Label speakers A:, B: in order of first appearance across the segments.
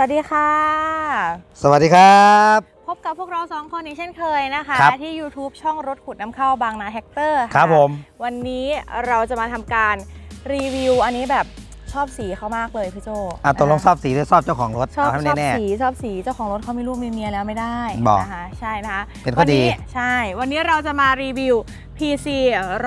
A: วัสดีค่ะ
B: สวัสดีครับ
A: พบกับพวกเราสองคนอีกเช่นเคยนะคะ
B: ครับ
A: ที่ YouTube ช่องรถขุดน้ำเข้าบางนาแฮกเตอร์
B: ครับผม
A: วันนี้เราจะมาทำการรีวิวอันนี้แบบ ชอบสีเขามากเลยพี่โจ
B: อะตกลง
A: นะคะ
B: ชอบสีหรือชอบเจ้าของรถ
A: ชอบ
B: เอาให้
A: ชอบ
B: แน่
A: สีชอบสีเจ้าของรถเขามีลูกมีเมียแล้วไม่ได้
B: บอก
A: นะคะใช่นะคะ
B: เป็นข้อดี
A: วัใช่ วันนี้เราจะมารีวิว PC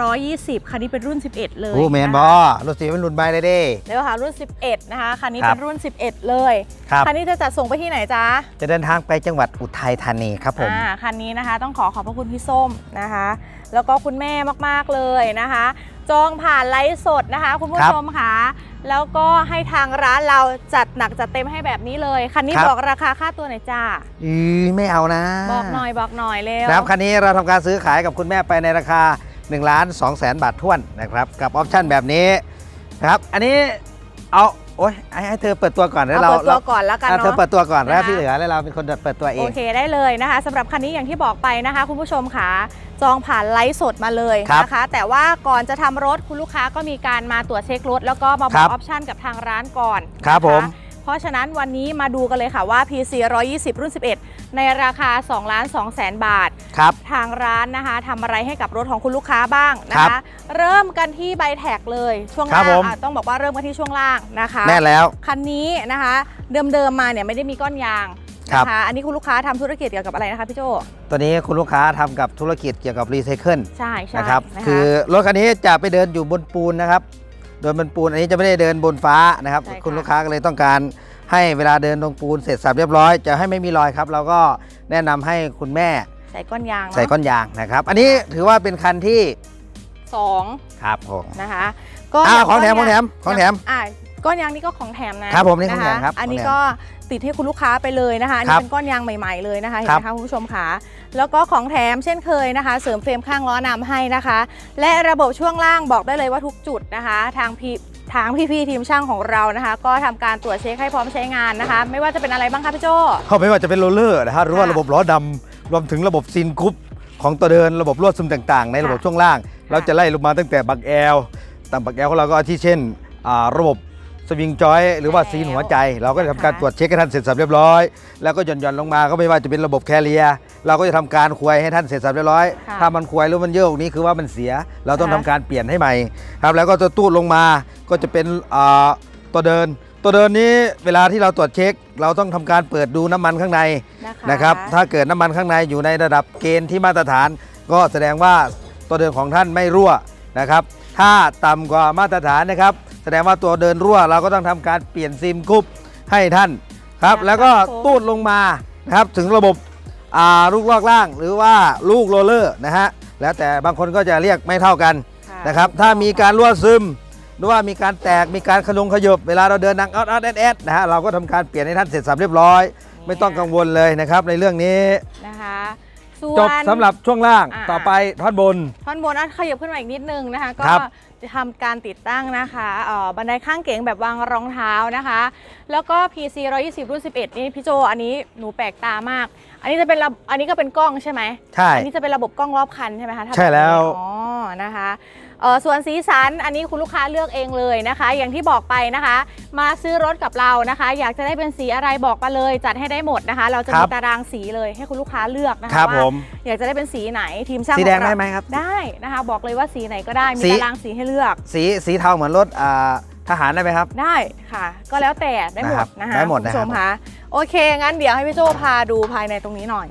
A: 120 คันนี้เป็นรุ่น 11 เล
B: ๆ
A: ย
B: โอ้แมนบ
A: นะ
B: อ
A: คะ
B: รถสีเป็นรุ่นใบเลยเด้
A: เดี๋ยวค่ะรุ่น 11 นะคะ คันนี้
B: ครั
A: เป็
B: บ
A: นรุ่น 11 เลย
B: ครับ
A: คันนี้จะจัดส่งไปที่ไหนจ๊ะ
B: จะเดินทางไปจังหวัดอุทัยธานีครับผม
A: อ่าคันนี้นะคะต้องขอขอบพระคุณพี่ส้มนะคะ แล้วก็คุณแม่มากๆเลยนะคะ จองผ่านไลฟ์สดนะคะ คุณผู้
B: ครับ
A: ชมค่ะแล้วก็ให้ทางร้านเราจัดหนักจัดเต็มให้แบบนี้เลย คันนี้
B: ครับ
A: บอกราคาค่าตัวหน่อยจ้า
B: อือไม่เอานะ
A: บอกหน่อยบอกหน่อยเร็ว
B: นะครับคันนี้เราทำการซื้อขายกับคุณแม่ไปในราคา1ล้าน2แสนบาทท้วนนะครับ กับออปชั่นแบบนี้นะครับ อันนี้เอา โอ้ยให้ให้เธอเปิดตัวก่อนแล้ว
A: เอา
B: เรา
A: เปิดตัวก่อนแล้วกัน
B: อะเธอ
A: เนาะ
B: เปิดตัวก่อนแล้ว
A: นะคะ
B: ที่เหลือแล้วเราเป็นคนเปิดตัวเอ
A: โอง เคได้เลยนะคะสำหรับคันนี้อย่างที่บอกไปนะคะ คุณผู้ชมค่ะจองผ่านไลฟ์สดมาเลย
B: ครับ
A: นะคะ แต่ว่าก่อนจะทำรถคุณลูกค้าก็มีการมาตรวจเช็ครถ แล้วก็มาบ
B: ค
A: อ
B: รั
A: ก
B: บ
A: ออปชันกับทางร้านก่อน
B: ครับ
A: นะะ
B: ผม
A: เพราะฉะนั้นวันนี้มาดูกันเลยค่ะว่า PC 120 รุ่น 11 ในราคา 2 ล้าน2แสนบาท
B: ครับ
A: ทางร้านนะคะทำอะไรให้กับรถของคุณลูกค้าบ้างนะ
B: ครั
A: คะ
B: บ
A: เริ่มกันที่ใบแท็กเลยช่วง
B: ครั
A: ล่า
B: บ
A: ง
B: ผม
A: อะต้องบอกว่าเริ่มกันที่ช่วงล่างนะคะ
B: แน่แล้ว
A: คันนี้นะคะเดิมๆมาเนี่ยไม่ได้มีก้อนยาง
B: ครับ
A: นะคะ อันนี้คุณลูกค้าทำธุรกิจเกี่ยวกับอะไรนะคะพี่โจ
B: ตัวนี้คุณลูกค้าทำกับธุรกิจเกี่ยวกับรีไซเคิล
A: ใช่ใช่
B: นะครับ
A: นะะ
B: คือรถคันนี้จะไปเดินอยู่บนปูนนะครับ เดินบนปูนอันนี้จะไม่ได้เดินบนฟ้านะครับ
A: ใช่ค่ะ
B: คุณลูกค้าก็เลยต้องการให้เวลาเดินลงปูนเสร็จสับเรียบร้อย จะให้ไม่มีรอยครับ เราก็แนะนำให้คุณแม่
A: ใส่ก้อนยางเะ
B: ใส่ก้อนยางนะครับ อันนี้ถือว่าเป็นคันที่
A: สอง
B: ครับผม
A: นะคะก็
B: อ่าของแถม
A: ก้
B: ของแถมของแถม
A: อ่าก้อนยางนี่ก็ของแถมนะครับ
B: ผมนี่ของแถมะะครับ
A: อันนี้
B: ของแถม
A: ก็ติดให้คุณลูกค้าไปเลยนะคะอัน
B: ครั
A: นี้
B: บ
A: เป็นก้อนยางใหม่ ๆเลยนะคะเห็น
B: ครั
A: ไห
B: บ
A: มคะคุณผู้ชมค่ะ แล้วก็ของแถมเช่นเคยนะคะ เสริมเฟรมข้างล้อนำให้นะคะ และระบบช่วงล่างบอกได้เลยว่าทุกจุดนะคะ ทางพี่ทางพี่ๆทีมช่างของเรานะคะ ก็ทำการตรวจเช็คให้พร้อมใช้งานนะคะ ไม่ว่าจะเป็นอะไรบ้างคะพี่โจ
B: เขาไม่ว่าจะเป็นโรลเลอร์นะฮะหรือว่า
A: ค่ะ
B: ระบบล้อดำรวมถึงระบบซีนกรุ๊ปของตัวเดินระบบลวดซึมต่างๆ ในระบบ
A: ค่ะ
B: ช่วงล่าง เราจะไล่ลงมาตั้งแต่บักแอลต่างบักแอลของเราก็ที่เช่นอ่าระบบ สวิงจอยหรือว่าซีนหัวใจ เราก็จะทำการตรวจเช็คให้ท่านเสร็จสับเรียบร้อย แล้วก็หย่อนหย่อนๆลงมาก็ไม่ว่าจะเป็นระบบแคเรีย เราก็จะทำการควยให้ท่านเสร็จสับเรียบร้อย
A: ค่ะ
B: ถ้ามันควยหรือมันโยกนี้คือว่ามันเสีย เราต้อง
A: ค่ะ
B: ทำการเปลี่ยนให้ใหม่ครับแล้วก็จะตูดลงมาก็จะเป็นอ่าตัวเดิน ตัวเดินนี้เวลาที่เราตรวจเช็ค เราต้องทำการเปิดดูน้ำมันข้างใน
A: นะคะ
B: นะครับถ้าเกิดน้ำมันข้างในอยู่ในระดับเกณฑ์ที่มาตรฐาน ก็แสดงว่าตัวเดินของท่านไม่รั่วนะครับ ถ้าต่ำกว่ามาตรฐานนะครับ แสดงว่าตัวเดินรั่วเราก็ต้องทำการเปลี่ยนซิมกรุ๊ปให้ท่านครับ แล้วก็ตูดลงมานะครับถึงระบบอ่าลูกลอกล่าง หรือว่าลูกโรลเลอร์นะฮะแล้วแต่บางคนก็จะเรียกไม่เท่ากัน
A: ค่ะ
B: นะครับ ถ้ามีการรั่วซึมหรือว่ามีการแตกมีการขยงขยบเวลาเราเดินดังออดออดแอดแอดนะฮะเราก็ทำการเปลี่ยนให้ท่านเสร็จสับเรียบร้อย ไม่ต้องกังวลเลยนะครับในเรื่องนี้
A: นะคะ ส่วน
B: จบสำหรับช่วงล่าง
A: อ่า
B: ต่อไปท่อนบน
A: ท่อนบนอะขยับขึ้นมาอีกนิดนึงนะคะ ก็
B: ครับ
A: จะทำการติดตั้งนะคะเอ่อบันไดข้างเก๋งแบบวางรองเท้านะคะ แล้วก็ PC 120 รุ่น 11 นี่พี่โจอันนี้หนูแปลกตามาก อันนี้จะเป็นระอันนี้ก็เป็นกล้องใช่ไหม
B: ใช่
A: อันี้จะเป็นระบบกล้องรอบคันใช่ไหมคะถ้า
B: ใช่แล้ว
A: บบนี้อ๋อนะคะเอ่อส่วนสีสันอันนี้คุณลูกค้าเลือกเองเลยนะคะ อย่างที่บอกไปนะคะ มาซื้อรถกับเรานะคะ อยากจะได้เป็นสีอะไรบอกมาเลยจัดให้ได้หมดนะคะ เราจะ
B: ครั
A: มี
B: บ
A: ตารางสีเลยให้คุณลูกค้าเลือกนะ
B: ครั
A: คะ
B: บ
A: ว่า
B: ผม
A: อยากจะได้เป็นสีไหนทีมช่าง
B: สีแดง
A: ของเรา
B: ได้ไหมครับ
A: ได้นะคะ บอกเลยว่าสีไหนก็ได้มี
B: สี
A: ตารางสีให้เลือก
B: สีสีเทาเหมือนรถอ่าทหารได้ไหมครับ
A: ได้ค่ะ ก็แล้วแต่ได้หม
B: นะครั
A: ด
B: บ
A: นะคะ
B: ได้หมด
A: คุณผู้ชม
B: นะครับ
A: คะโอเค งั้นเดี๋ยวให้พี่โจพาดูภายในตรงนี้หน่อย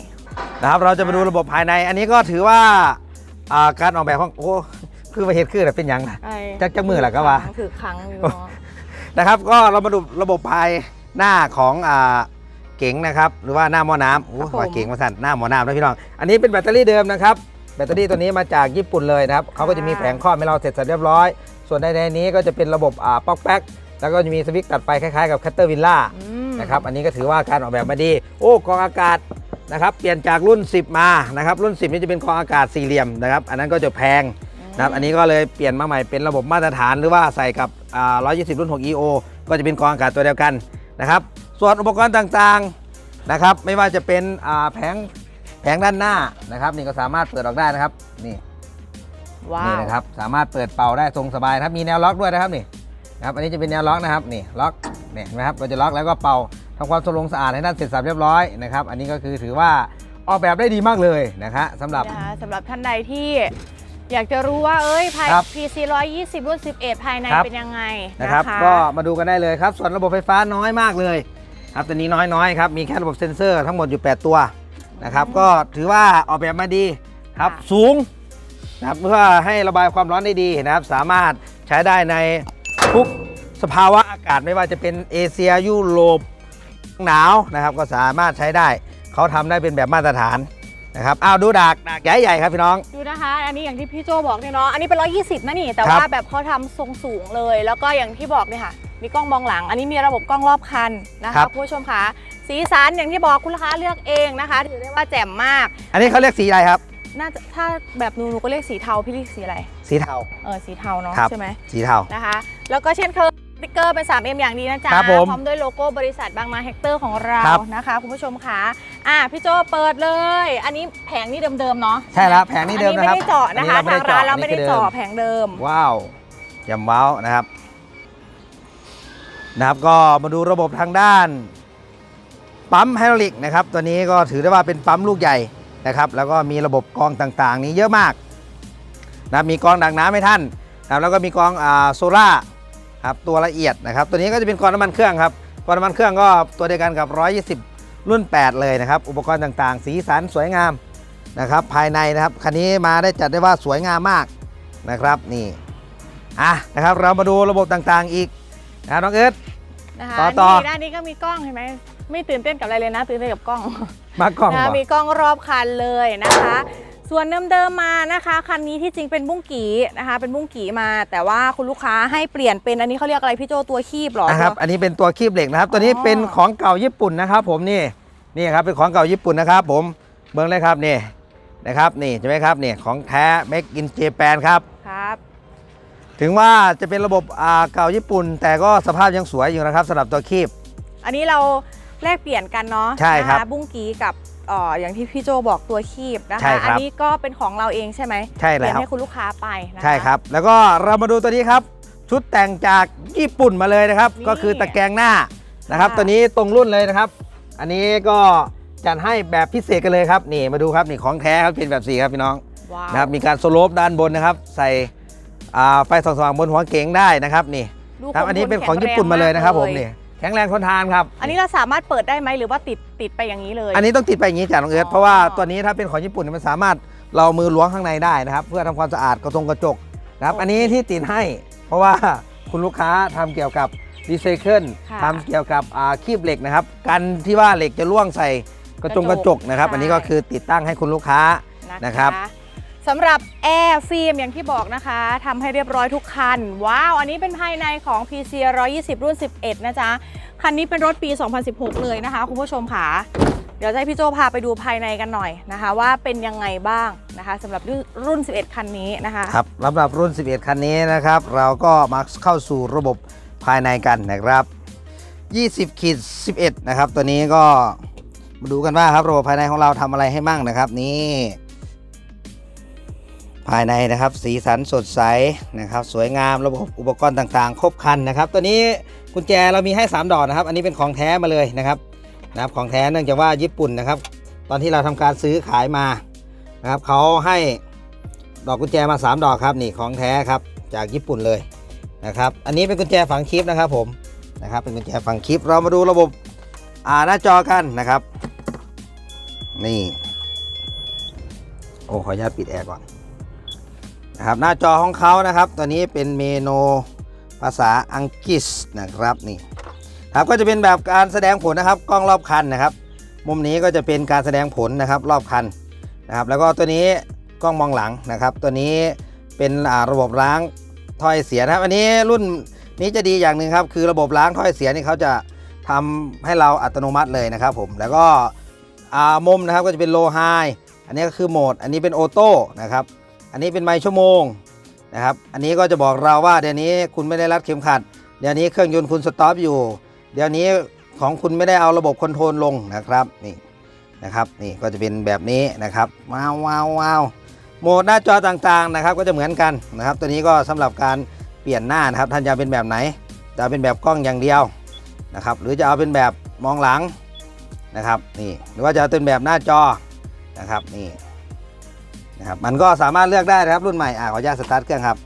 B: นะครับ เราจะมาดูระบบภายใน อันนี้ก็ถือว่าอ่าการออกแบบของโอ้ คือประเทศคืออะไรเป็นหยังล่ะ
A: ไอ้
B: จักจักมือเหรอก็ว่า
A: ถือครั้งอยู่เนาะ
B: นะครับ ก็เรามาดูระบบภายหน้าของอ่าเก๋งนะครับ หรือว่าหน้าหม้อน้ำโอ้ว่าเก๋งมาสั่นหน้าหม้อน้ำนะพี่น้อง อันนี้เป็นแบตเตอรี่เดิมนะครับ แบตเตอรี่ตัวนี้มาจากญี่ปุ่นเลยนะครับเขาก็จะมีแผงครอบให้เราเสร็จสับเรียบร้อย ส่วนในในนี้ก็จะเป็นระบบอ่าป๊อกแป๊กแล้วก็จะมีสวิตช์ตัดไฟคล้ายๆกับคัตเตอร์วิลล่า
A: อืม
B: นะครับอันนี้ก็ถือว่าการออกแบบมาดี โอ้กรองอากาศนะครับ เปลี่ยนจากรุ่น 10 มานะครับรุ่น 10 นี่จะเป็นกรองอากาศสี่เหลี่ยมนะครับ อันนั้นก็จะแพง นะครับอันนี้ก็เลยเปลี่ยนมาใหม่เป็นระบบมาตรฐานหรือว่าใส่กับอ่า120 รุ่น 6 EO ก็จะเป็นกรองอากาศตัวเดียวกันนะครับ ส่วนอุปกรณ์ต่างๆนะครับ ไม่ว่าจะเป็นอ่าแผงแผงด้านหน้านะครับ นี่ก็สามารถเปิดออกได้นะครับนี่
A: ว้า
B: นี่
A: ว
B: นะครับสามารถเปิดเป่าได้ทรงสบายนะครับมีแนวล็อกด้วยนะครับนี่นะครับอันนี้จะเป็นแนวล็อกนะครับนี่ล็อกเนี่ยเห็นไหมครับเราจะล็อกแล้วก็เป่าททำความสะลงสะอาดให้ท่านเสร็จสับเรียบร้อยนะครับอันนี้ก็คือถือว่าออกแบบได้ดีมากเลยนะคะสำหรับ
A: นะคะสำหรับท่านใดที่ อยากจะรู้ว่าเอ้ยภาย
B: ครับ
A: PC 120 รุ่น 11 ภายใน
B: ครับ
A: เป็นยังไง
B: นะครับ
A: นะคะ
B: ก็มาดูกันได้เลยครับ ส่วนระบบไฟฟ้าน้อยมากเลยครับตัวนี้น้อยๆครับมีแค่ระบบเซ็นเซอร์ทั้งหมดอยู่ 8 ตัวนะครับก็ถือว่าออกแบบมาดีครับ
A: ค่ะ
B: สูงนะครับเพื่อให้ระบายความร้อนได้ดีนะครับสามารถใช้ได้ในทุกสภาวะอากาศไม่ว่าจะเป็นเอเชียยุโรปหนาวนะครับก็สามารถใช้ได้เขาทำได้เป็นแบบมาตรฐาน นะครับอ้าวดูดากดากใหญ่ๆครับพี่น้อง
A: ดูนะคะ อันนี้อย่างที่พี่โจบอกเนี่ยเนาะอันนี้เป็น 120นะนี่ แต่
B: ครับ
A: ว่าแบบเขาทำทรงสูงเลย แล้วก็อย่างที่บอกเนี่ยค่ะ มีกล้องมองหลัง อันนี้มีระบบกล้องรอบคันนะคะคุณผู้ชมคะสีสันอย่างที่บอกคุณลูกค้าเลือกเองนะคะ ถือได้ว่าแจ่มมาก
B: อันนี้เขาเรียกสีอะไรครับ
A: น่าจะถ้าแบบหนูหนูก็เรียกสีเทาพี่เรียกสีอะไร
B: สีเทา
A: เออสีเทาเนาะ
B: ครับ
A: ใช่ไหม
B: สีเทา
A: นะคะ แล้วก็เช่นเคยส ติ๊กเกอร์เป็น 3M อย่างดีนะจ๊ะ
B: ครับผม
A: พร้อมด้วยโลโก้บริษัทบางมาแฮกเตอร์ของเรา
B: ครับ
A: นะคะคุณผู้ชมคะอะพี่โจเปิดเลย อันนี้แผงนี่เดิมๆเนาะ
B: ใช่แล้วแผงนี้เดิม
A: อั
B: นะครับ
A: ไม่ได้เจาะนะคะ
B: อั
A: ทางร้านเราไม่ได้
B: คือ
A: เจาะแผงเดิม
B: ว้าวยำว้าวนะครับ นะครับก็มาดูระบบทางด้าน ปั๊มไฮดรอลิกนะครับ ตัวนี้ก็ถือได้ว่าเป็นปั๊มลูกใหญ่นะครับ แล้วก็มีระบบกรองต่างๆ นี้เยอะมากนะครับมีกรองดักน้ำให้ท่านนะครับแล้วก็มีกรองอ่าโซล่า ครับตัวละเอียดนะครับตัวนี้ก็จะเป็นกรองน้ำมันเครื่องครับกรองน้ำมันเครื่องก็ตัวเดียวกันกับ 120 รุ่น 8 เลยนะครับ อุปกรณ์ต่างๆ สีสันสวยงามนะครับภายในนะครับคันนี้มาได้จัดได้ว่าสวยงามมากนะครับนี่อะนะครับเรามาดูระบบต่างๆอีกนะครับน้องเอิร์ธ
A: นะคะ
B: ต่อต่อ
A: นี่ด้านนี้ก็มีกล้องเห็นไหมไม่ตื่นเต้นกับอะไรเลยนะตื่นเต้นกับกล้อง
B: มากล้อง
A: นะ
B: เหรอ
A: มีกล้องรอบคันเลยนะคะ ส่วนเดิมๆมานะคะคันนี้ที่จริงเป็นบุ้งกีนะคะ เป็นบุ้งกีมา แต่ว่าคุณลูกค้าให้เปลี่ยนเป็นอันนี้เขาเรียกอะไรพี่โจตัวคีบเหรอ
B: นะครับอันนี้เป็นตัวคีบเหล็กนะครับ ตัวนี้
A: อ๋อ
B: เป็นของเก่าญี่ปุ่นนะครับ ผมนี่นี่ครับเป็นของเก่าญี่ปุ่นนะครับ ผมเบิ้งเลยครับนี่นะครับนี่ใช่ไหมครับนี่ของแท้ Make in Japan ครับ
A: ครับ
B: ถึงว่าจะเป็นระบบอ่าเก่าญี่ปุ่น แต่ก็สภาพยังสวยอยู่นะครับสำหรับตัวคีบ
A: อันนี้เราแลกเปลี่ยนกันเนาะ
B: ใช่ครับ
A: นะะบุ้งกีกับเอ่ออย่างที่พี่โจบอกตัวคีบนะ
B: ใช่
A: คะ
B: ครับ
A: อันี้ก็เป็นของเราเองใช่ไหม
B: ใช่
A: เปลี่ยน
B: แล้ว
A: ให้คุณลูกค้าไปนะคะ
B: ใช่ครับ แล้วก็เรามาดูตัวนี้ครับ ชุดแต่งจากญี่ปุ่นมาเลยนะครับ
A: นี่
B: ก็คือตะแกรงหน้านะครับ
A: ค่ะ
B: ตัวนี้ตรงรุ่นเลยนะครับ อันนี้ก็จัดให้แบบพิเศษกันเลยครับนี่มาดูครับนี่ของแท้ครับเป็นแบบสีครับพี่น้อง
A: ว้าว
B: นะครับมีการสโลปด้านบนนะครับ ใส่อ่าไฟส่องๆบนหัวเก๋งได้นะครับนี่
A: ดู
B: ครับ
A: ค
B: อันนี้เป็นของ
A: แข็
B: ญี่ปุ่นมาเลยนะครับผม
A: แง
B: นี่ แข็งแรงทนทานครับ
A: อันนี้เราสามารถเปิดได้ไหมหรือว่าติดติดไปอย่างนี้เลย
B: อันนี้ต้องติดไปอย่างนี้จ้ะน้องเอิร์ธ
A: อ๋อ
B: เพราะว่าตัวนี้ถ้าเป็นของญี่ปุ่นเนี่ยมันสามารถเรามือล้วงข้างในได้นะครับ เพื่อทำความสะอาดกระจงกระจกนะครับ อันนี้ที่ติดให้ เพราะว่าคุณลูกค้าทำเกี่ยวกับรีไซเคิล
A: ค่ะ
B: ทำเกี่ยวกับอ่าคีบเหล็กนะครับกันที่ว่าเหล็กจะล่วงใส่กระจงกระจกนะครับ
A: ใช่
B: อันนี้ก็คือติดตั้งให้คุณลูกค้านะครับ
A: สำหรับแอร์ฟิล์มอย่างที่บอกนะคะทำให้เรียบร้อยทุกคัน ว้าว อันนี้เป็นภายในของ PC 120 รุ่น 11 นะจ๊ะ คันนี้เป็นรถปี 2016 เลยนะคะ คุณผู้ชมค่ะ เดี๋ยวจะให้พี่โจพาไปดูภายในกันหน่อยนะคะ ว่าเป็นยังไงบ้างนะคะสำหรับรุ่น 11 คันนี้นะคะ
B: ครับสำหรับรุ่น 11 คันนี้นะครับ เราก็มาเข้าสู่ระบบภายในกันนะครับ 20ขีด11 นะครับ ตัวนี้ก็มาดูกันว่าครับระบบภายในของเราทำอะไรให้มั่งนะครับ นี่ ภายในนะครับสีสันสดใสนะครับสวยงามระบบอุปกรณ์ต่างๆ ครบครันนะครับ ตัวนี้กุญแจเรามีให้ 3 ดอกนะครับ อันนี้เป็นของแท้มาเลยนะครับนะครับของแท้เนื่องจากว่าญี่ปุ่นนะครับ ตอนที่เราทำการซื้อขายมานะครับเขาให้ดอกกุญแจมา 3 ดอกครับนี่ของแท้ครับจากญี่ปุ่นเลยนะครับ อันนี้เป็นกุญแจฝังคลิปนะครับผมนะครับเป็นกุญแจฝังคลิปเรามาดูระบบอ่าหน้าจอกันนะครับ นี่โอ้ขออนุญาตปิดแอร์ก่อน นะครับหน้าจอของเขานะครับ ตัวนี้เป็นเมนูภาษาอังกฤษนะครับนี่ครับก็จะเป็นแบบการแสดงผลนะครับกล้องรอบคันนะครับ มุมนี้ก็จะเป็นการแสดงผลนะครับรอบคันนะครับ แล้วก็ตัวนี้กล้องมองหลังนะครับ ตัวนี้เป็นระบบล้างถ้อยเสียนะครับ อันนี้รุ่นนี้จะดีอย่างหนึ่งครับ คือระบบล้างถ้อยเสียนี่เขาจะทำให้เราอัตโนมัติเลยนะครับ ผมแล้วก็มุมนะครับก็จะเป็นโลไฮอันนี้ก็คือโหมด อันนี้เป็นออโต้นะครับ อันนี้เป็นไมล์ชั่วโมงนะครับ อันนี้ก็จะบอกเราว่าเดี๋ยวนี้คุณไม่ได้รัดเข็มขัด เดี๋ยวนี้เครื่องยนต์คุณสต็อปอยู่ เดี๋ยวนี้ของคุณไม่ได้เอาระบบคอนโทรลลงนะครับนี่นะครับนี่ก็จะเป็นแบบนี้นะครับว้าวว้าวว้าวโหมดหน้าจอต่างๆนะครับ ก็จะเหมือนกันนะครับ ตัวนี้ก็สำหรับการเปลี่ยนหน้านะครับ ท่านจะเป็นแบบไหนจะเอาเป็นแบบกล้องอย่างเดียวนะครับ หรือจะเอาเป็นแบบมองหลังนะครับนี่หรือว่าจะเอาเป็นแบบหน้าจอนะครับนี่ นะครับมันก็สามารถเลือกได้นะครับรุ่นใหม่อ่าขออนุญาตสตาร์ทเครื่องครับ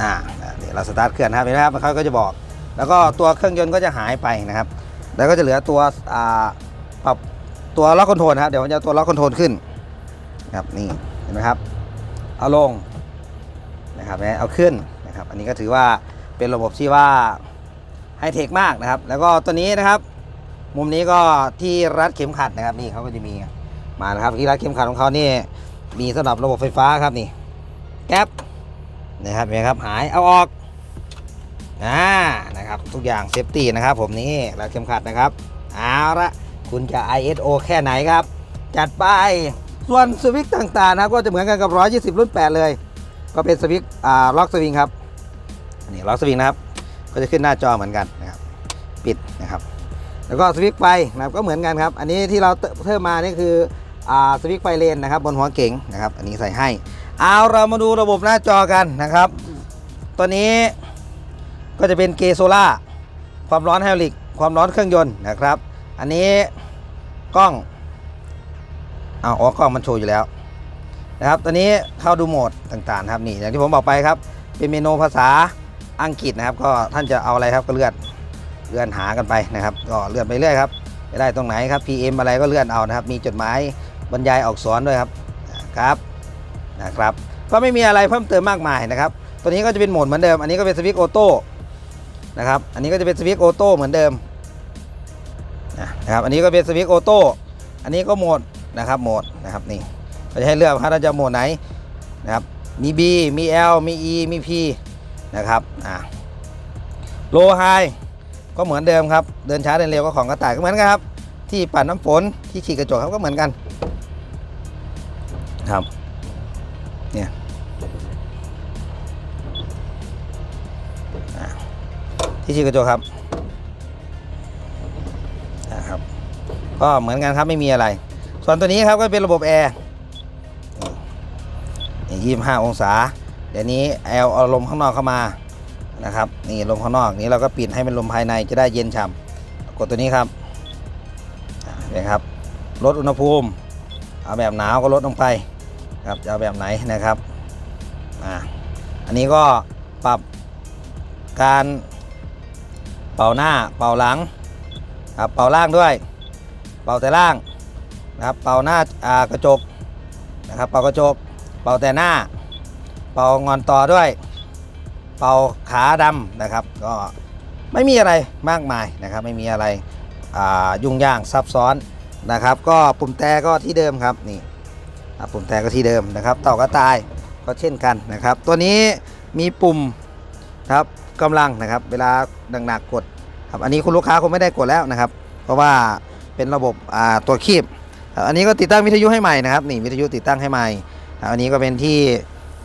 B: อ่าเดี๋ยวเราสตาร์ทเครื่องนะครับเห็นไหมครับเขาก็จะบอก แล้วก็ตัวเครื่องยนต์ก็จะหายไปนะครับ แล้วก็จะเหลือตัวอ่าปรับตัวล็อกคอนโทรลครับเดี๋ยวผมจะตัวล็อกคอนโทรลขึ้นครับนี่เห็นไหมครับ เอาลงนะครับเอาขึ้นนะครับ อันนี้ก็ถือว่าเป็นระบบที่ว่าไฮเทคมากนะครับ แล้วก็ตัวนี้นะครับ มุมนี้ก็ที่รัดเข็มขัดนะครับนี่เขาก็จะมี มานะครับที่รัดเข็มขัดของเขานี่มีสำหรับระบบไฟฟ้าครับนี่แก๊ปนะครับเห็นไหมครับหายเอาออกอ่านะครับทุกอย่างเซฟตี้นะครับ ผมนี่รัดเข็มขัดนะครับเอาละคุณจะ ISO แค่ไหนครับ จัดไปส่วนสวิตช์ต่างๆนะครับก็จะเหมือนกันกับ 120 รุ่น 8 เลย ก็เป็นสวิตช์อ่าล็อกสวิงครับนี่ล็อกสวิงนะครับ ก็จะขึ้นหน้าจอเหมือนกันนะครับ ปิดนะครับ แล้วก็สวิตช์ไฟนะครับก็เหมือนกันครับ อันนี้ที่เราเพิ่มมานี่คือ สวิตช์ไฟเลนนะครับบนหัวเก๋งนะครับ อันนี้ใส่ให้ เอาเรามาดูระบบหน้าจอกันนะครับ ตัวนี้ก็จะเป็นเกโซล่าความร้อนไฮดรอลิก ความร้อนเครื่องยนต์นะครับ อันนี้กล้องเอาอ๋อกล้องมันโชว์อยู่แล้วนะครับ ตอนนี้เข้าดูโหมดต่างๆครับนี่อย่างที่ผมบอกไปครับ เป็นเมนูภาษาอังกฤษนะครับ ก็ท่านจะเอาอะไรครับก็เลื่อนเลื่อนหากันไปนะครับ ก็เลื่อนไปเรื่อยครับจะได้ตรงไหนครับ PM อะไรก็เลื่อนเอานะครับ มีจดหมาย บรรยายออกสอนด้วยครับครับนะครับก็ไม่มีอะไรเพิ่มเติมมากมายนะครับ ตัวนี้ก็จะเป็นโหมดเหมือนเดิม อันนี้ก็เป็นสวิตช์ออโต้นะครับ อันนี้ก็จะเป็นสวิตช์ออโต้เหมือนเดิมนะครับ อันนี้ก็เป็นสวิตช์ออโต้ อันนี้ก็โหมดนะครับโหมดนะครับนี่เราจะให้เลือกว่าเราจะโหมดไหนนะครับ มี B มี L มี E มี P นะครับอ่าโลไฮก็เหมือนเดิมครับ เดินช้าเดินเร็วก็ของกระต่ายก็เหมือนกันครับ ที่ปัดน้ำฝนที่ขีดกระจกครับก็เหมือนกัน ครับเนี่ยที่ขีดกระจกครับนะครับ ก็เหมือนกันครับไม่มีอะไร ส่วนตัวนี้ครับก็เป็นระบบแอร์นี่ยี่ห้าองศา เดี๋ยวนี้แอลเอาลมข้างนอกเข้ามานะครับนี่ลมข้างนอกนี้เราก็ปิดให้เป็นลมภายในจะได้เย็นฉ่ำกดตัวนี้ครับเห็นไหมครับลดอุณหภูมิ เอาแบบหนาวก็ลดลงไปครับจะเอาแบบไหนนะครับอ่าอันนี้ก็ปรับการเป่าหน้าเป่าหลังครับเป่าล่างด้วย เป่าแต่ล่างนะครับเป่าหน้าอ่ากระจกนะครับเป่ากระจก เป่าแต่หน้า เป่างอนต่อด้วย เป่าขาดำนะครับก็ไม่มีอะไรมากมายนะครับ ไม่มีอะไรยุ่งยากซับซ้อน นะครับ ก็ปุ่มแต่ก็ที่เดิมครับนี่ปุ่มแต่ก็ที่เดิมนะครับต่อกระต่ายก็เช่นกันนะครับ ตัวนี้มีปุ่มนะครับกำลังนะครับ เวลาหนักๆกดครับอันนี้คุณลูกค้าคงไม่ได้กดแล้วนะครับ เพราะว่าเป็นระบบอ่าตัวคีบอันนี้ก็ติดตั้งวิทยุให้ใหม่นะครับนี่วิทยุติดตั้งให้ใหม่ อันนี้ก็เป็นที่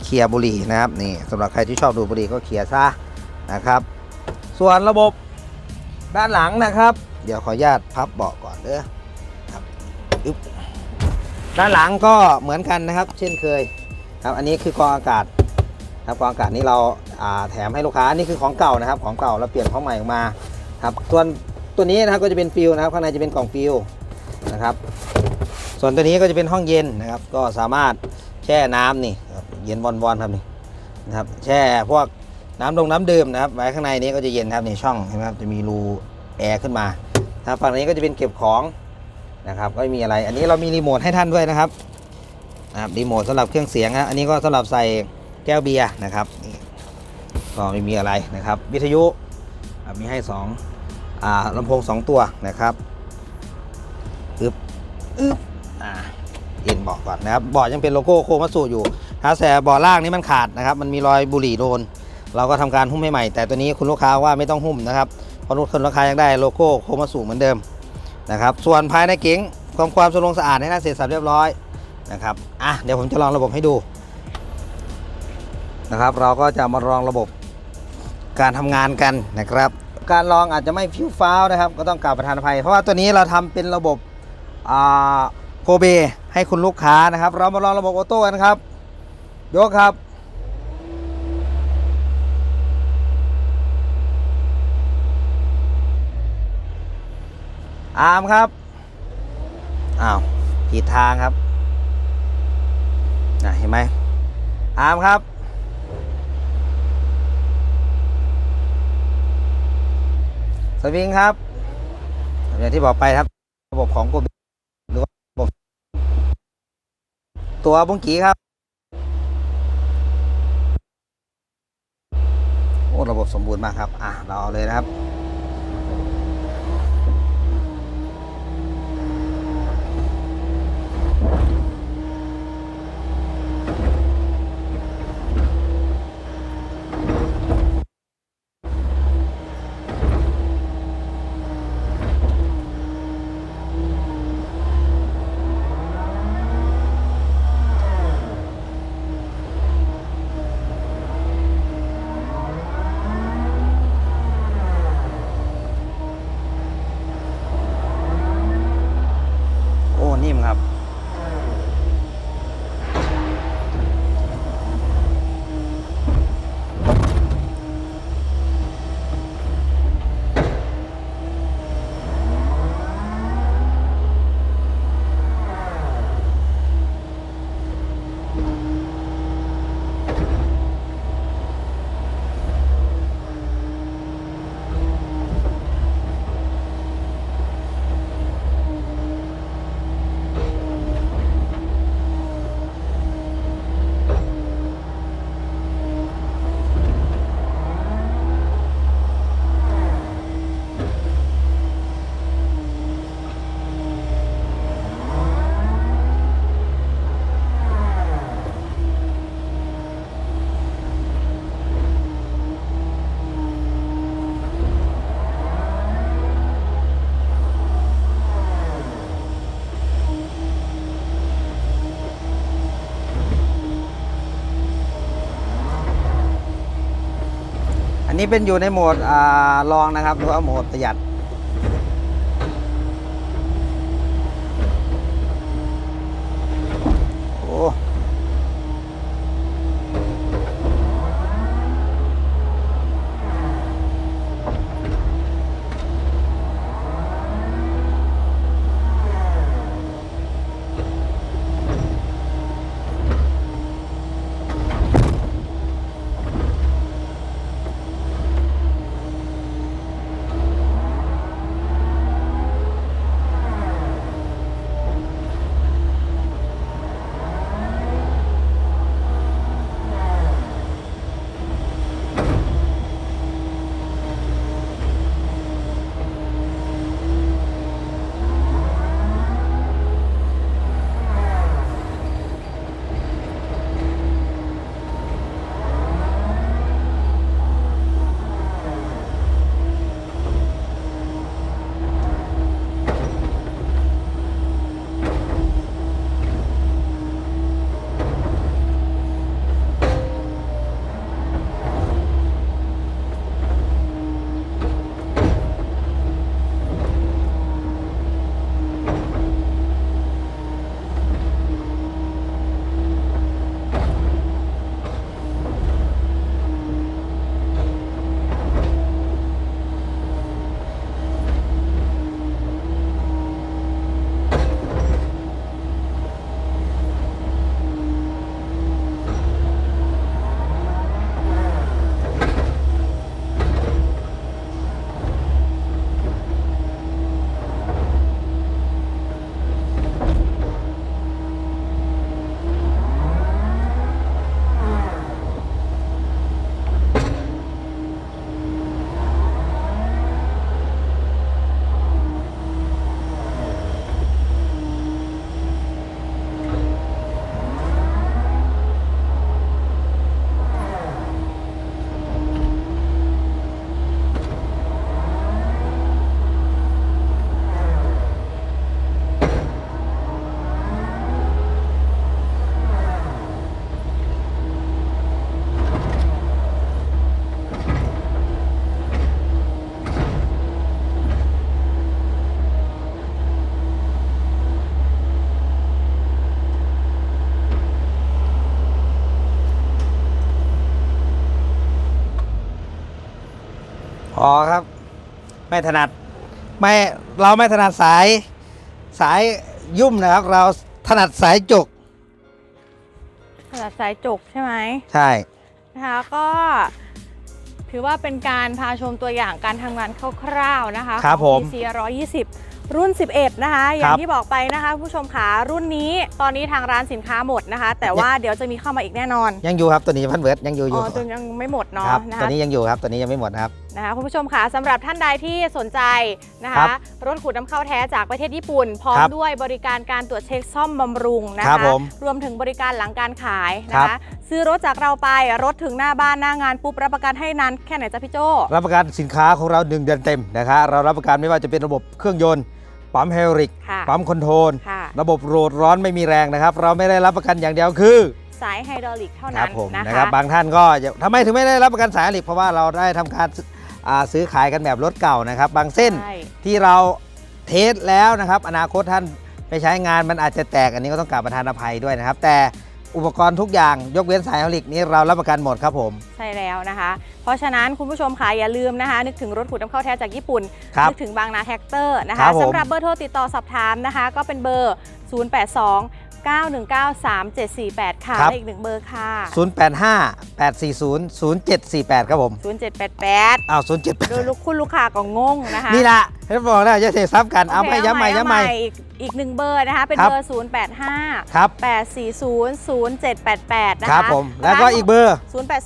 B: เคลียร์บุหรี่นะครับนี่สำหรับใครที่ชอบดูบุหรี่ก็เคลียร์ซะนะครับ ส่วนระบบด้านหลังนะครับ เดี๋ยวขออนุญาตพับเบาะก่อนเด้อ อึ๊บด้านหลังก็เหมือนกันนะครับ เช่นเคยครับอันนี้คือกองอากาศครับกองอากาศนี้เราแถมให้ลูกค้านี่คือของเก่านะครับ ของเก่าเราเปลี่ยนของใหม่ออกมาครับส่วนตัวนี้นะครับก็จะเป็นฟิลนะครับข้างในจะเป็นกล่องฟิลนะครับ ส่วนตัวนี้ก็จะเป็นห้องเย็นนะครับ ก็สามารถแช่น้ำนี่เย็นวอนๆครับนี่นะครับแช่พวกน้ำดงน้ำดื่มนะครับไว้ข้างในนี้ก็จะเย็นครับในช่องเห็นไหมครับจะมีรูแอร์ขึ้นมาครับฝั่งนี้ก็จะเป็นเก็บของ นะครับก็ไม่มีอะไร อันนี้เรามีรีโมทให้ท่านด้วยนะครับนะครับรีโมทสำหรับเครื่องเสียงนะอันนี้ก็สำหรับใส่แก้วเบียร์นะครับก็ไม่มีอะไรนะครับ วิทยุมีให้สองอ่าลำโพงสองตัวนะครับอึบอึบอ่าเอ็นเบาะก่อนนะครับเบาะยังเป็นโลโก้โคมัสุอยู่ ถ้าแต่เบาะล่างนี้มันขาดนะครับ มันมีรอยบุหรี่โดน เราก็ทำการหุ้มให้ใหม่ แต่ตัวนี้คุณลูกค้าว่าไม่ต้องหุ้มนะครับเพราะคุณลูกค้ายังได้โลโก้โคมัสุเหมือนเดิม นะครับ ส่วนภายในเก๋งความความสะลงสะอาดให้น่าเสร็จสับเรียบร้อยนะครับอะเดี๋ยวผมจะลองระบบให้ดูนะครับ เราก็จะมาลองระบบการทำงานกันนะครับ การลองอาจจะไม่ฟิวฟ้าวนะครับ ก็ต้องกล่าวประทานภัย เพราะว่าตัวนี้เราทำเป็นระบบอ่าโกเบให้คุณลูกค้านะครับ เรามาลองระบบออโต้กันครับ ยกครับ อาร์มครับ อ้าวผิดทางครับนะเห็นไหมอาร์มครับ สวิงครับ อย่างที่บอกไปครับ ระบบของกบหรือว่าระบบ ตัวบุ้งกีครับ โอ้ ระบบสมบูรณ์มากครับ อะ เราเอาเลยนะครับ นี้เป็นอยู่ในโหมดอลองนะครับหรือว่าโหมดประหยัด ไม่ถนัดไม่เราไม่ถนัดสายสายยุ่มนะครับ เราถนัดสายจุก
A: ขนาดสายจุกใช่ไหม
B: ใช่
A: นะคะก็ถือว่าเป็นการพาชมตัวอย่างการทำงานคร่าวๆนะคะ
B: ครับ
A: ของ
B: ผม
A: PC 120 รุ่น 11 นะคะ อย่า
B: ค
A: ง
B: รับ
A: ที่บอกไปนะคะผู้ชมขารุ่นนี้ตอนนี้ทางร้านสินค้าหมดนะคะ แต่ว่าเดี๋ยวจะมีเข้ามาอีกแน่นอน
B: ยังอยู่ครับตัวนี้พันเวิร์ดยังอยู่อ
A: อ๋
B: ยู่
A: อตัวยังไม่หมดเนาะ
B: ครับ
A: นะ
B: ตัว
A: คะ
B: นี้ยังอยู่ครับตัวนี้ยังไม่หมดนะครับ
A: นะคะคุณผู้ชมคะสำหรับท่านใดที่สนใจนะ
B: ครั
A: คะ
B: บ
A: รถขูดน้ำเข้าแท้จากประเทศญี่ปุ่น พร้อม
B: ครับ
A: ด้วยบริการการตรวจเช็คซ่อมบำรุงนะ
B: ครั
A: คะ
B: บผม
A: รวมถึงบริการหลังการขายนะ
B: ครั
A: คะ
B: บ
A: ซื้อรถจากเราไปรถถึงหน้าบ้านหน้างานปุ๊บรับประกันให้นานแค่ไหนจ๊ะพี่โจ
B: รับประกันสินค้าของเรา1เดือนเต็มนะครับเรารับประกันไม่ว่าจะเป็นระบบเครื่องยนต์ปั๊มเฮลิก
A: ค่ะ
B: ปั๊มคอนโทรล
A: ค่ะ
B: ระบบโรดร้อนไม่มีแรงนะครับ เราไม่ได้รับประกันอย่างเดียวคือ
A: สายไฮดรอลิกเท่า
B: ค
A: นั้
B: รั
A: น
B: ผม
A: นะ
B: นะครับ
A: คะ
B: บางท่านก็อย่าทำไมถึงไม่ได้รับประกันสายอะลิกเพราะว่าเราได้ทำการ ซื้ออ่าซื้อขายกันแบบรถเก่านะครับ บางเส้น
A: ใช่
B: ที่เราเทสแล้วนะครับ อนาคตท่านไปใช้งานมันอาจจะแตกอันนี้ก็ต้องกราบประทานอภัยด้วยนะครับ แต่อุปกรณ์ทุกอย่างยกเว้นสายเฮลิกนี้เรารับประกันหมดครับผม
A: ใช่แล้วนะคะ เพราะฉะนั้นคุณผู้ชมค่ะอย่าลืมนะคะ นึกถึงรถขูดน้ำเข้าแท้จากญี่ปุ่น
B: ครับ
A: นึกถึงบางนาแท็กเตอร์นะ
B: ครั
A: คะ
B: บผม
A: สำหรับเบอร์โทรติดต่อสอบถามนะคะ ก็เป็นเบอร์ 082 919 3748 ค่ะ
B: ครับ
A: และอีกหนึ่งเบอร์ค่ะ
B: 085 840 0748 ครับผม
A: 0788
B: อ้าว
A: โดยลูกคุณลูกค้าก็งงนะคะ
B: 07นี่ละให้บอกนะจะเทซับกันเอา
A: โค
B: ไปย้ำใหม่ย้ำใหม่
A: อีกอีกหนึ่งเบอร์นะคะ เป็น
B: ครับ
A: เบอร์ 085
B: ครับ
A: 840 0788 นะคะ
B: ครับผม แล้วก็อีกเบอร์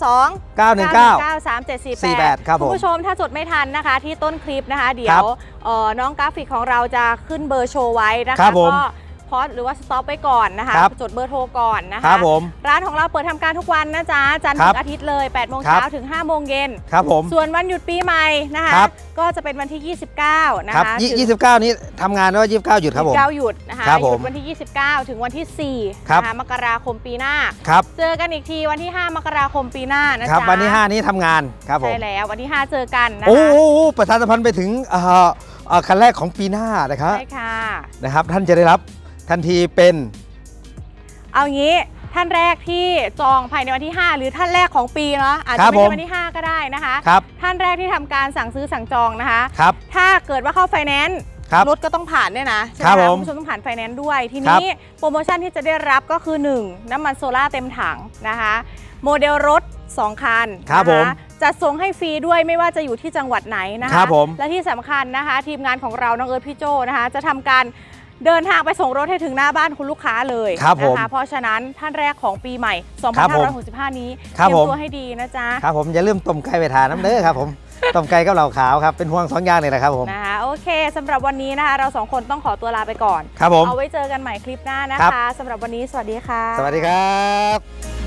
A: 082
B: 919
A: 3748
B: ครับผม
A: ณผู้ชมถ้าจดไม่ทันนะคะ ที่ต้นคลิปนะคะ เดี๋ย
B: ครั
A: ว
B: บ
A: เอ่อน้องกราฟิกของเราจะขึ้นเบอร์โชว์ไว้นะ
B: ครั
A: คะ
B: บผม
A: ก็ พอสหรือว่าสต็อปไว้ก่อนนะคะ
B: ครับ
A: จดเบอร์โทรก่อนนะ
B: ค
A: คะ
B: รับผม
A: ร้านของเราเปิดทำการทุกวันนะจ๊ะจันทร์
B: ครั
A: ถึ
B: บ
A: งอาทิตย์เลย8โมง
B: ครับ
A: เช้าถึง5โมงเย็น
B: ครับผม
A: ส่วนวันหยุดปีใหม่นะคะ
B: ครับ
A: ก็จะเป็นวันที่ 29 นะ
B: ครับ
A: คะ
B: ยี่
A: ถึง
B: ยี่สิบเก้านี้ทำงานแล้วยี่สิบเก้าหยุดครับผม
A: 29หยุดนะคะ
B: ครับ
A: หยุ
B: ผ
A: ด
B: ม
A: วันที่ 29 ถึงวันที่ 4
B: ครับ
A: นะคะมกราคมปีหน้า
B: ครับ
A: เจอกันอีกทีวันที่ 5 มกราคมปีหน้านะ
B: ครับ
A: จ๊ะ
B: วันที่ 5 นี้ทำงานครับผม
A: ใช่แล้ววันที่ 5 เจอกันนะ
B: โอ้
A: คะ
B: โหประชาสัมพันธ์ไปถึงเอ่อเอ่อคันแรกของปีหน้านะครับ
A: ใช่ค่ะ
B: นะครับ ท่านจะได้รับ ทันทีเป็น
A: เอางี้ท่านแรกที่จองภายในวันที่ 5 หรือท่านแรกของปีเนาะอาจ
B: ครั
A: จะ
B: บ
A: ไม่
B: ผม
A: ใช่วันที่ 5 ก็ได้นะคะ
B: ครับ
A: ท่านแรกที่ทำการสั่งซื้อสั่งจองนะคะ
B: ครับ
A: ถ้าเกิดว่าเข้าไฟแนนซ์
B: ครับ
A: รถก็ต้องผ่านด้วยนะใช่ไห
B: ครับ
A: มคะ
B: ผม
A: คุณผู้ชมต้องผ่านไฟแนนซ์ด้วย ที
B: ครับ
A: นี้โปรโมชั่นที่จะได้รับก็คือ 1 น้ำมันโซล่าเต็มถังนะคะโมเดลรถ 2 คัน
B: ครับ
A: นะะ
B: ผม
A: จะส่งให้ฟรีด้วยไม่ว่าจะอยู่ที่จังหวัดไหนนะ
B: ครั
A: คะ
B: บผม
A: และที่สำคัญนะคะ ทีมงานของเราน้องเอิร์ธพี่โจนะคะ จะทำการ เดินทางไปส่งรถให้ถึงหน้าบ้านคุณลูกค้าเลย
B: ครับผม
A: นะคะเพราะฉะนั้นท่านแรกของปีใหม่
B: ครับผม
A: 2565 นี้เต
B: ครับ
A: รียม
B: ผม
A: ตัวให้ดีนะจ๊ะ
B: ครับผมอย่าลืมต้มไก่ไปทานน้ำเด้อครับผม ต้มไก่กับเหล่าขาวครับเป็นห่วงสองอย่างเลยนะครับผม
A: นะคะโอเคสำหรับวันนี้นะคะ เราสองคนต้องขอตัวลาไปก่อน
B: ครับผม
A: เอาไว้เจอกันใหม่คลิปหน้านะ
B: ครั
A: คะ
B: บ
A: สำหรับวันนี้สวัสดีค่ะ
B: สวัสดีครับ